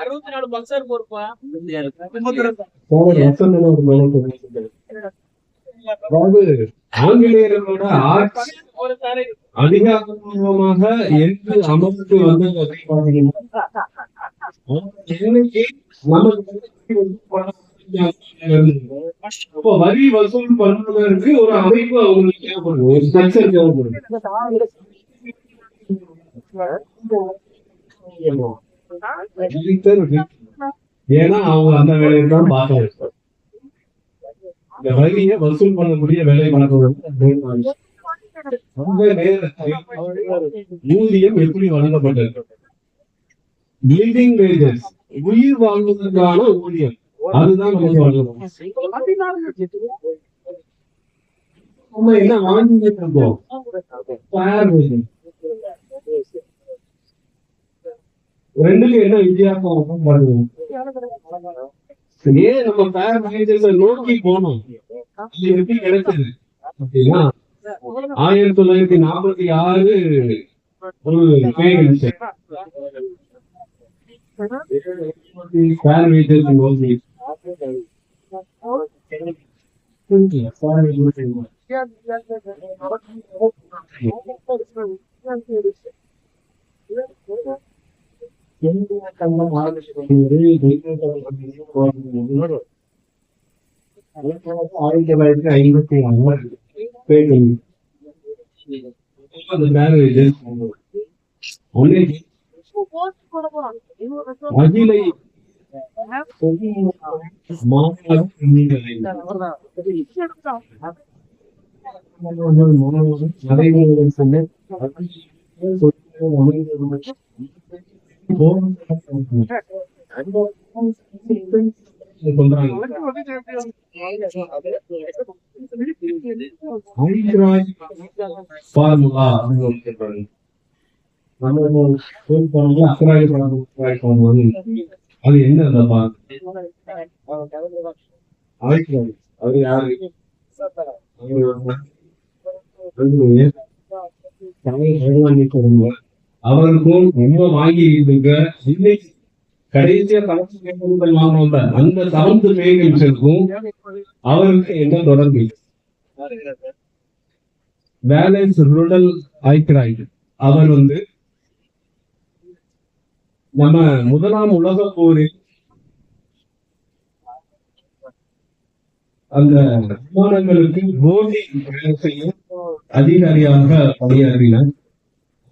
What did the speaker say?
அறுபத்தி நாலு பக்சர் பொறுப்பா ஆங்கிலேயர்களோட ஆட்சி அதிகாரப்பூர்வமாக எங்கு அமர்ந்து வந்து. அப்போ வரி வசூல் பண்ணுவதற்கு ஒரு அமைப்பு அவங்களுக்கு தேவைப்படுது. ஒரு ஸ்ட்ரக்சர் தேவைப்படுது. ஏன்னா அவங்க அந்த வேலையை தான் இந்த வரியை வசூல் பண்ணக்கூடிய வேலை ஊதியம் எப்படி வழங்கப்பட்டது லிவிங் வேஜஸ் உயிர் வாழ்வதற்கான ஊதியம். அதுதான் நமக்கு என்ன வாங்கிட்டு இருக்கோம்? ரெண்டுக்கும் என்ன வித்தியாசம் பாருங்க. ஏன் நம்ம பேர் மேனேஜர்ஸ நோக்கி போனோம் அது எப்படி கிடைச்சது? அப்படின்னா ஆயிரத்தி தொள்ளாயிரத்தி நாற்பத்தி ஆறு ஒரு பேர் ஃபேர் மேனேஜர்ஸ் ஆயிரத்தி தொள்ளாயிரத்தி ஐம்பத்தி ஆறு பேட்டிங் அந்த மேரேஜ் ஒன்னே அகிலை மாநில நடைமுறை சொன்ன ஃபார்முலா அது என்ன அந்த அது யாரு அவருக்கும் ரொம்ப வாங்கி இருக்க இன்னைக்கு கடைசியா கலெக்ஷன் பேமெண்ட் வாங்கணும்ல அந்த செவன்த் பேமெண்ட்ஸுக்கும் அவருக்கு என்ன தொடர்பு பேலன்ஸ் ரூரல் ஐக்ராய்டு அவர் வந்து நம்ம முதலாம் உலக போரில் அந்த விமானங்களுக்கு போதி அதிகாரியாக பணியாற்றினார்.